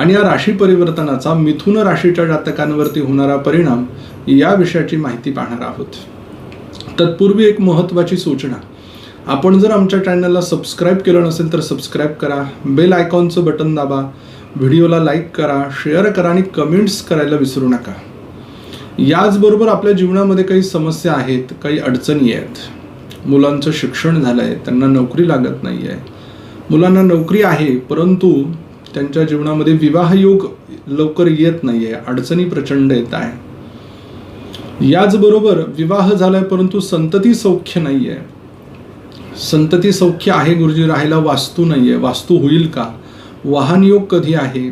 आणि या राशी परिवर्तनाचा मिथुन राशीच्या जातकांवरती होणारा परिणाम या विषयाची माहिती पाहणार आहोत. तत्पूर्वी एक महत्त्वाची सूचना. आपण जर आमच्या चॅनलला सबस्क्राईब केलं नसेल तर सबस्क्राईब करा बेल आयकॉनचं बटन दाबा व्हिडिओला लाईक करा शेअर करा आणि कमेंट्स करायला विसरू नका. याचबरोबर आपल्या जीवनामध्ये काही समस्या आहेत काही अडचणी आहेत. मुलांचं शिक्षण झालं आहे त्यांना नोकरी लागत नाही आहे मुलांना नोकरी आहे परंतु त्यांच्या जीवनामध्ये विवाहयोग लवकर येत नाही आहे अडचणी प्रचंड येत आहे. याचबरोबर विवाह झालाय परंतु संतती सौख्य नाही आहे संतती सौख्य आहे गुरुजी राहायला वास्तू नाही आहे वास्तू होईल का? वाहन योग कधी आहे?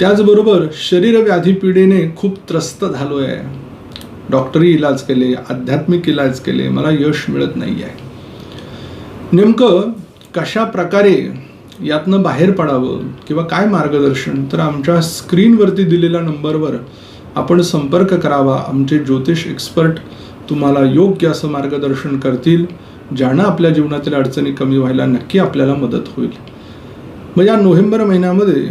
त्याचबरोबर शरीर व्याधी पिढीने खूप त्रस्त झालो आहे डॉक्टरी इलाज केले आध्यात्मिक इलाज केले मला यश मिळत नाही आहे नेमकं कशा प्रकारे यातनं बाहेर पडावं किंवा काय मार्गदर्शन तर आमच्या स्क्रीनवरती दिलेल्या नंबरवर आपण संपर्क करावा. आमचे ज्योतिष एक्सपर्ट तुम्हाला योग्य असं मार्गदर्शन करतील. ज्यानं आपल्या जीवनातील अडचणी कमी व्हायला नक्की आपल्याला मदत होईल. मग या नोव्हेंबर महिन्यामध्ये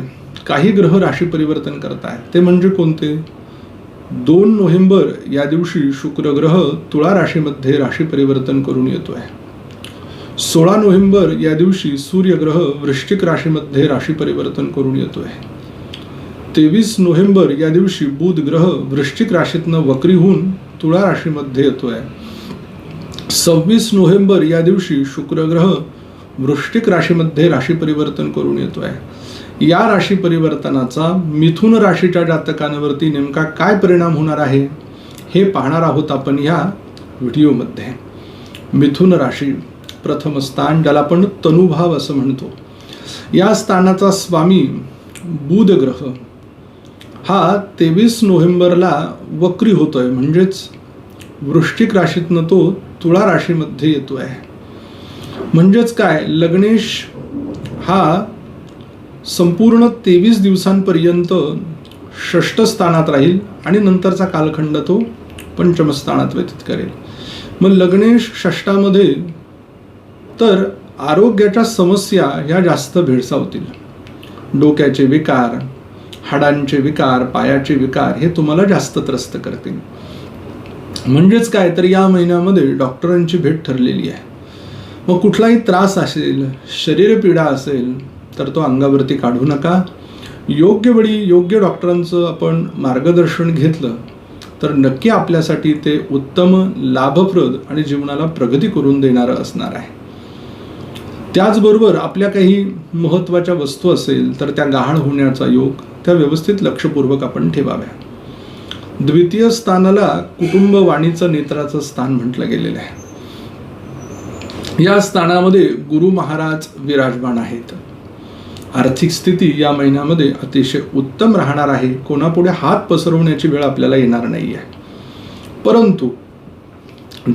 काही ग्रह राशी परिवर्तन करत आहेत ते म्हणजे कोणते? दोन नोव्हेंबर या दिवशी शुक्र ग्रह तुळा राशीमध्ये राशी परिवर्तन करून येतो आहे सोळा नोव्हेंबर या दिवशी सूर्यग्रह वृश्चिक राशीमध्ये राशी परिवर्तन करून येतो आहे तेवीस नोव्हेंबर या दिवशी बुध ग्रह वृश्चिक राशीतनं वक्री होऊन तुळा राशीमध्ये येतोय. सव्वीस नोव्हेंबर या दिवशी शुक्रग्रह वृश्चिक राशीमध्ये राशी परिवर्तन करून येतोय. या राशी परिवर्तनाचा मिथुन राशीच्या जातकांवरती नेमका काय परिणाम होणार आहे हे पाहणार आहोत आपण या व्हिडिओमध्ये. मिथुन राशी प्रथम स्थान ज्याला आपण तनुभाव असं म्हणतो. या स्थानाचा स्वामी बुध ग्रह हा तेवीस नोव्हेंबरला वक्री होतोय म्हणजेच वृश्चिक राशीतनं तो तुळा राशीमध्ये येतो आहे म्हणजेच काय? लग्नेश हा संपूर्ण तेवीस दिवसांपर्यंत षष्ठ स्थानात राहील आणि नंतरचा कालखंड तो पंचमस्थानात व्यतीत करेल. मग लग्नेश षष्टामध्ये तर आरोग्याच्या समस्या ह्या जास्त भेडसावतील. डोक्याचे विकार हाडांचे विकार पायाचे विकार हे तुम्हाला जास्त त्रस्त करतील. म्हणजेच काय तर या महिन्यामध्ये डॉक्टरांची भेट ठरलेली आहे. मग कुठलाही त्रास असेल शरीरपीडा असेल तर तो अंगावरती काढू नका. योग्य वेळी योग्य डॉक्टरांचं आपण मार्गदर्शन घेतलं तर नक्की आपल्यासाठी ते उत्तम लाभप्रद आणि जीवनाला प्रगती करून देणारं असणार आहे. त्याचबरोबर आपल्या काही महत्त्वाच्या वस्तू असेल तर त्या गहाळ होण्याचा योग त्या व्यवस्थित लक्षपूर्वक आपण ठेवाव्या. द्वितीय स्थानाला कुटुंब वाणीचं नेत्राचं स्थान म्हटलं गेलेलं आहे. या स्थानामध्ये गुरु महाराज विराजमान आहेत. आर्थिक स्थिती या महिन्यामध्ये अतिशय उत्तम राहणार आहे. कोणापुढे हात पसरवण्याची वेळ आपल्याला येणार नाही आहे परंतु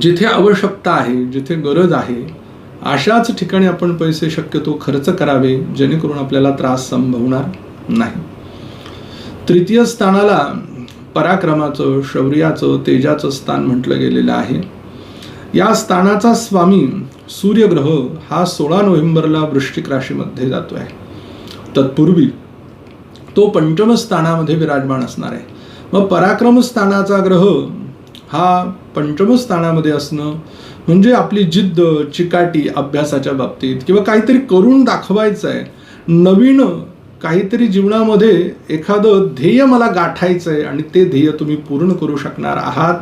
जिथे आवश्यकता आहे जिथे गरज आहे अशाच ठिकाणी आपण पैसे शक्यतो खर्च करावे जेणेकरून आपल्याला त्रास संभवणार नाही. तृतीय स्थानाला पराक्रमाचं शौर्याचं तेजाचं स्थान म्हटलं गेलेलं आहे. या स्थानाचा स्वामी सूर्यग्रह हा सोळा नोव्हेंबरला वृश्चिक राशीमध्ये जातो आहे तत्पूर्वी तो पंचम स्थानामध्ये विराजमान असणार आहे. मग पराक्रम स्थानाचा ग्रह हा पंचम स्थानामध्ये असणं म्हणजे आपली जिद्द चिकाटी अभ्यासाच्या बाबतीत किंवा काहीतरी करून दाखवायचं आहे नवीन काहीतरी जीवनामध्ये एखादं ध्येय मला गाठायचं आहे आणि ते ध्येय तुम्ही पूर्ण करू शकणार आहात.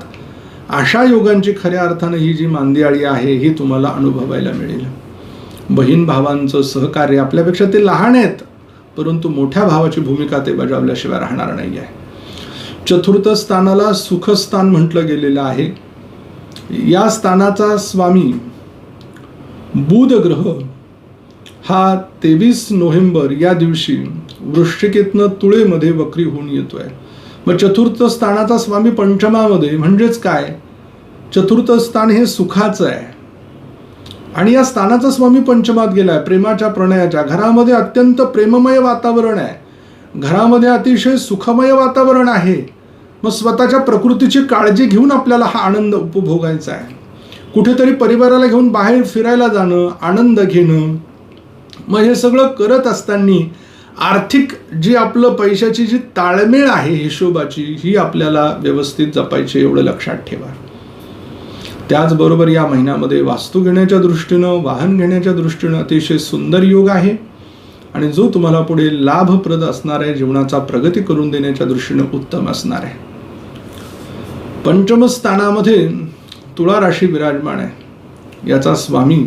अशा योगांची खऱ्या अर्थानं ही जी मांदियाळी आहे ही तुम्हाला अनुभवायला मिळेल. बहीण भावांचं सहकार्य आपल्यापेक्षा ते लहान आहेत परंतु मोठ्या भावाची भूमिका ते बजावल्याशिवाय राहणार नाही आहे चतुर्थ स्थानाला सुखस्थान म्हटलं गेलेलं आहे. या स्थानाचा स्वामी बुध ग्रह हा तेवीस नोव्हेंबर या दिवशी वृश्चिकेतनं तुळेमध्ये वक्री होऊन येतो आहे मग चतुर्थ स्थानाचा स्वामी पंचमामध्ये म्हणजेच काय? चतुर्थ स्थान हे सुखाचं आहे. आणि या स्थानाचा स्वामी पंचमात गेलाय प्रेमाच्या प्रणयाच्या. घरामध्ये अत्यंत प्रेममय वातावरण आहे. घरामध्ये अतिशय सुखमय वातावरण आहे. मग स्वतःच्या प्रकृतीची काळजी घेऊन आपल्याला हा आनंद उपभोगायचा आहे. कुठेतरी परिवाराला घेऊन बाहेर फिरायला जाणं आनंद घेणं मग हे सगळं करत असताना आर्थिक जी आपलं पैशाची जी ताळमेळ आहे हिशोबाची ही आपल्याला व्यवस्थित जपायची एवढं लक्षात ठेवा. त्याचबरोबर या महिन्यामध्ये वास्तू घेण्याच्या दृष्टीनं वाहन घेण्याच्या दृष्टीनं अतिशय सुंदर योग आहे. आणि जो तुम्हाला पुढे लाभप्रद असणार आहे जीवनाचा प्रगती करून देण्याच्या दृष्टीनं उत्तम असणार आहे. पंचम स्थानामध्ये तुळा राशी विराजमान आहे. याचा स्वामी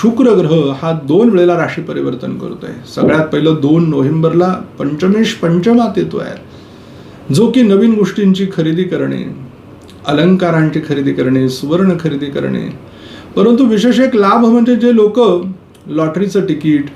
शुक्र ग्रह हा दोन वेळेला राशी परिवर्तन करतोय. सगळ्यात पहिलं दोन नोव्हेंबरला पंचमेश पंचमात येतो आहे जो की नवीन गोष्टींची खरेदी करणे अलंकारांची खरेदी करणे सुवर्ण खरेदी करणे. परंतु विशेष एक लाभ म्हणजे जे लोक लॉटरीचं तिकीट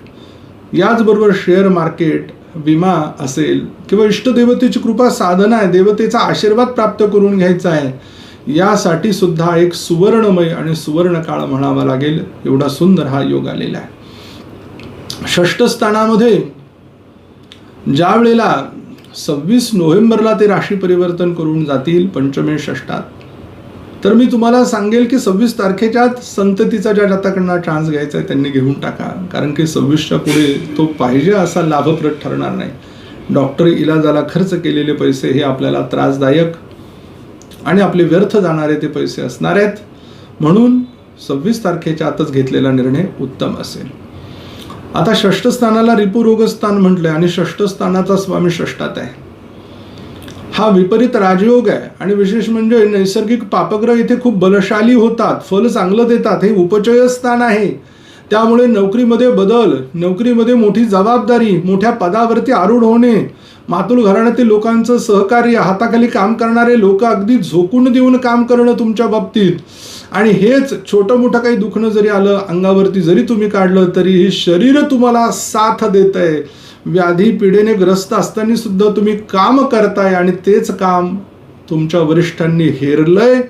याचबरोबर शेअर मार्केट विमा असेल किंवा इष्टदेवतेची कृपा साधना आहे देवतेचा आशीर्वाद प्राप्त करून घ्यायचा आहे यासाठी सुद्धा एक सुवर्णमय आणि सुवर्ण काळ म्हणावा लागेल. एवढा सुंदर हा योग आलेला आहे. षष्ठ स्थानामध्ये ज्या वेळेला सव्वीस नोव्हेंबरला ते राशी परिवर्तन करून जातील पंचमे षष्टात तर मी तुम्हाला सांगेल की सव्वीस तारखेच्या आत संततीचा ज्या जाताकडनं चान्स घ्यायचा आहे त्यांनी घेऊन टाका. कारण की सव्वीसच्या पुढे तो पाहिजे असा लाभप्रद ठरणार नाही. डॉक्टर इलाजाला खर्च केलेले पैसे हे आपल्याला त्रासदायक आणि आपले व्यर्थ जाणारे ते पैसे असणार आहेत. म्हणून सव्वीस तारखेच्या आतच घेतलेला निर्णय उत्तम असेल. आता षष्ठस्थानाला रिपुरोगस्थान म्हटलंय आणि षष्ठस्थानाचा स्वामी षष्टात आहे. हा विपरीत राजयोग आहे. आणि विशेष म्हणजे नैसर्गिक पापग्रह इथे खूप बलशाली होतात. फल चांगलं देतात. हे उपचय स्थान आहे. त्यामुळे नोकरीमध्ये बदल नोकरीमध्ये मोठी जबाबदारी मोठ्या पदावरती आरूढ होणे मातुल घराण्यातील लोकांचं सहकार्य हाताखाली काम करणारे लोक अगदी झोकून देऊन काम करणं तुमच्या बाबतीत. आणि हेच छोटं मोठं काही दुखणं जरी आलं अंगावरती जरी तुम्ही काढलं तरी हे शरीर तुम्हाला साथ देत आहे व्याधी पिढीने ग्रस्त असताना सुद्धा तुम्ही काम करताय आणि तेच काम तुमच्या वरिष्ठांनी हेरलंय.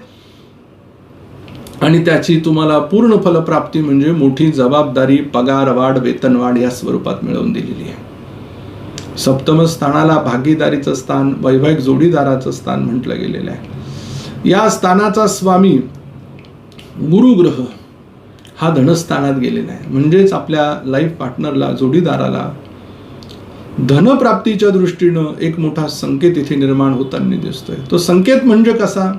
आणि त्याची तुम्हाला पूर्ण फलप्राप्ती म्हणजे मोठी जबाबदारी पगार वाढ वेतनवाढ या स्वरूपात मिळवून दिलेली आहे. सप्तम स्थानाला भागीदारीचं स्थान वैवाहिक जोडीदाराचं स्थान म्हटलं गेलेलं आहे. या स्थानाचा स्वामी गुरुग्रह हा धनस्थानात गेलेला आहे. म्हणजेच आपल्या लाईफ पार्टनरला जोडीदाराला धनप्राप्तीच्या दृष्टीनं एक मोठा संकेत इथे निर्माण होताना दिसतोय. तो संकेत म्हणजे कसा?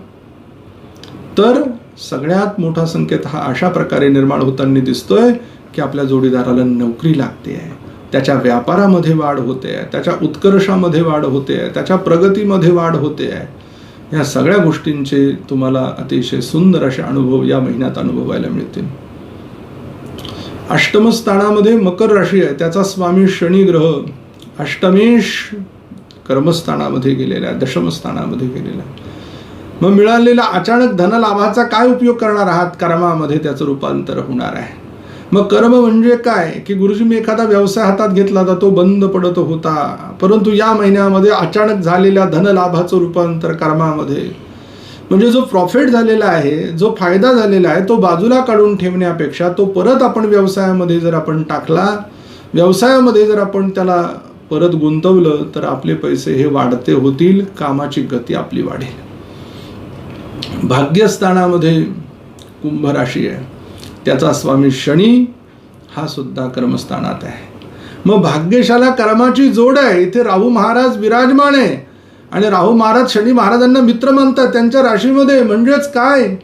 तर सगळ्यात मोठा संकेत हा अशा प्रकारे निर्माण होताना दिसतोय की आपल्या जोडीदाराला नोकरी लागते आहे. त्याच्या व्यापारामध्ये वाढ होते आहे. त्याच्या उत्कर्षामध्ये वाढ होते आहे. त्याच्या प्रगतीमध्ये वाढ होते आहे. ह्या सगळ्या गोष्टींचे तुम्हाला अतिशय सुंदर असे अनुभव या महिन्यात अनुभवायला मिळतील. अष्टमस्थानामध्ये मकर राशी आहे. त्याचा स्वामी शनी ग्रह अष्टमेश कर्मस्थानामध्ये गेलेला आहे दशम गेलेला आहे मग मिळालेला अचानक धनलाभाचा काय उपयोग करणार आहात? कर्मामध्ये त्याचं रूपांतर होणार आहे. मग कर्म म्हणजे काय? की गुरुजी मी एखादा व्यवसाय हातात घेतला तर तो बंद पडत होता. परंतु या महिन्यामध्ये अचानक झालेल्या धनलाभाचं रूपांतर कर्मामध्ये म्हणजे जो प्रॉफिट झालेला आहे जो फायदा झालेला आहे तो बाजूला काढून ठेवण्यापेक्षा तो परत आपण व्यवसायामध्ये जर आपण टाकला व्यवसायामध्ये जर आपण त्याला परत गुंतवलं तर आपले पैसे हे वाढते होतील कामाची गती आपली वाढेल. भाग्यस्थानामध्ये कुंभ राशी आहे. त्याचा स्वामी शनी हा सुद्धा कर्मस्थानात आहे. मग भाग्यशाला कर्माची जोड आहे. इथे राहू महाराज विराजमान आहे. आणि राहू महाराज शनी महाराजांना मित्र मानतात. त्यांच्या राशीमध्ये म्हणजेच काय?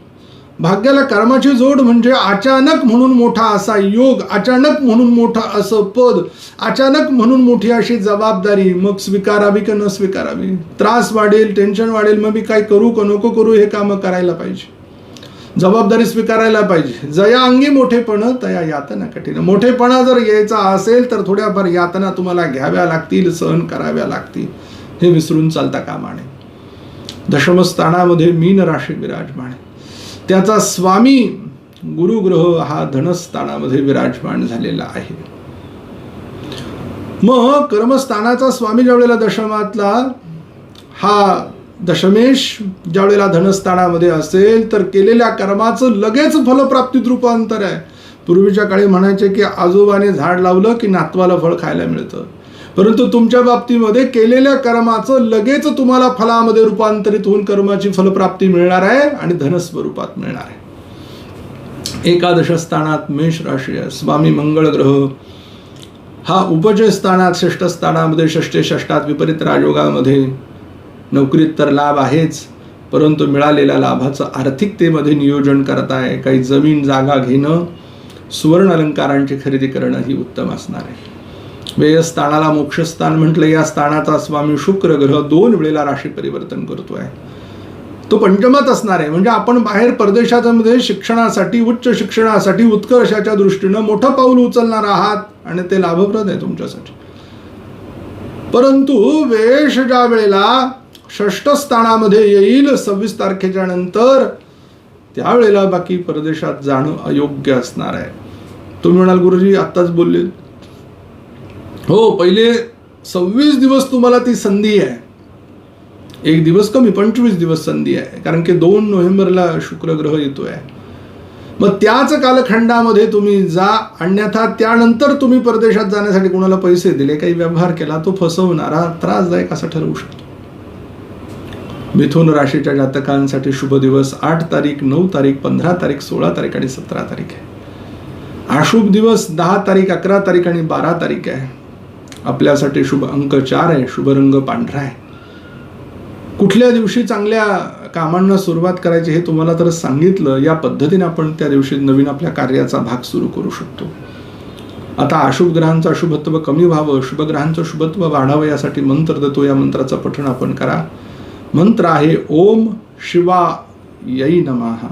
भाग्याला कर्माची जोड म्हणजे अचानक म्हणून मोठा असा योग अचानक म्हणून मोठा असं पद अचानक म्हणून मोठी अशी जबाबदारी मग स्वीकारावी का न स्वीकारावी? त्रास वाढेल टेन्शन वाढेल मग मी काय करू का नको करू हे कामं करायला पाहिजे. जबाबदारी स्वीकारायला पाहिजे. जया अंगी मोठेपण तया यातना कठीण. मोठेपणा जर यायचा असेल तर थोड्याफार यातना तुम्हाला घ्याव्या लागतील सहन कराव्या लागतील. हे विसरून चालता कामाने दशमस्थानामध्ये मीन राशी विराजमाने. त्याचा स्वामी गुरुग्रह हा धनस्थानामध्ये विराजमान झालेला आहे. मग कर्मस्थानाचा स्वामी ज्यावेळेला दशमातला हा दशमेश ज्यावेळेला धनस्थानामध्ये असेल तर केलेल्या कर्माचं लगेच फलप्राप्तीत रूपांतर आहे. पूर्वीच्या काळी म्हणायचे की आजोबाने झाड लावलं की नातवाला फळ खायला मिळतं. परंतु तुमच्या बाबतीमध्ये केलेल्या कर्माचं लगेच तुम्हाला फलामध्ये रूपांतरित होऊन कर्माची फलप्राप्ती मिळणार आहे आणि धनस्वरूपात मिळणार आहे. एकादश स्थानात मेष राशी आहे. स्वामी मंगळ ग्रह. हा उपजय स्थानात षष्ठ स्थानामध्ये षष्टे षष्टात विपरीत राजयोगामध्ये नोकरीत तर लाभ आहेच परंतु मिळालेल्या लाभाचं आर्थिकतेमध्ये नियोजन करताय. काही जमीन जागा घेणं सुवर्ण अलंकारांची खरेदी करणं ही उत्तम असणार आहे. व्ययस्थानाला मोक्षस्थान म्हटलं या स्थानाचा स्वामी शुक्र ग्रह दोन वेळेला राशी परिवर्तन करतोय. तो पंचमात असणार आहे. म्हणजे आपण बाहेर परदेशामध्ये शिक्षणासाठी उच्च शिक्षणासाठी उत्कर्षाच्या दृष्टीनं मोठं पाऊल उचलणार आहात आणि ते लाभप्रद आहे तुमच्यासाठी. परंतु वेश ज्या वेळेला षष्ठ स्थानामध्ये येईल सव्वीस तारखेच्या नंतर त्यावेळेला बाकी परदेशात जाणं अयोग्य असणार आहे. तुम्ही म्हणाल गुरुजी आत्ताच बोलले. हो पहिले सव्वीस दिवस तुम्हाला ती संधी आहे. एक दिवस कमी पंचवीस दिवस संधी आहे. कारण की दोन नोव्हेंबरला शुक्र ग्रह आहे मग त्याच कालखंडामध्ये तुम्ही जा अन्यथा त्यानंतर तुम्ही परदेशात जाण्यासाठी कोणाला पैसे दिले काही व्यवहार केला तो फसवणारा त्रासदायक असा ठरवू शकतो. मिथुन राशीच्या जातकांसाठी शुभ दिवस आठ तारीख नऊ तारीख पंधरा तारीख सोळा तारीख आणि सतरा तारीख आहे. अशुभ दिवस दहा तारीख अकरा तारीख आणि बारा तारीख आहे. आपल्यासाठी शुभ अंक चार आहे शुभ रंग पांढरा आहे. कुठल्या दिवशी चांगल्या कामांना सुरुवात करायची हे तुम्हाला तर सांगितलं या पद्धतीने आपण त्या दिवशी नवीन आपल्या कार्याचा भाग सुरू करू शकतो. आता अशुभ ग्रहांचं अशुभत्व कमी व्हावं शुभग्रहांचं शुभत्व वाढावं यासाठी मंत्र देतो या मंत्राचं पठण आपण करा. मंत्र आहे ओम शिवा यई नमः.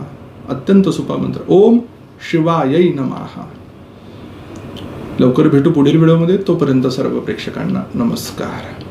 अत्यंत सोपा मंत्र. ओम शिवा यई नमः. लवकर भेटू पुढील व्हिडिओमध्ये. तोपर्यंत सर्व प्रेक्षकांना नमस्कार.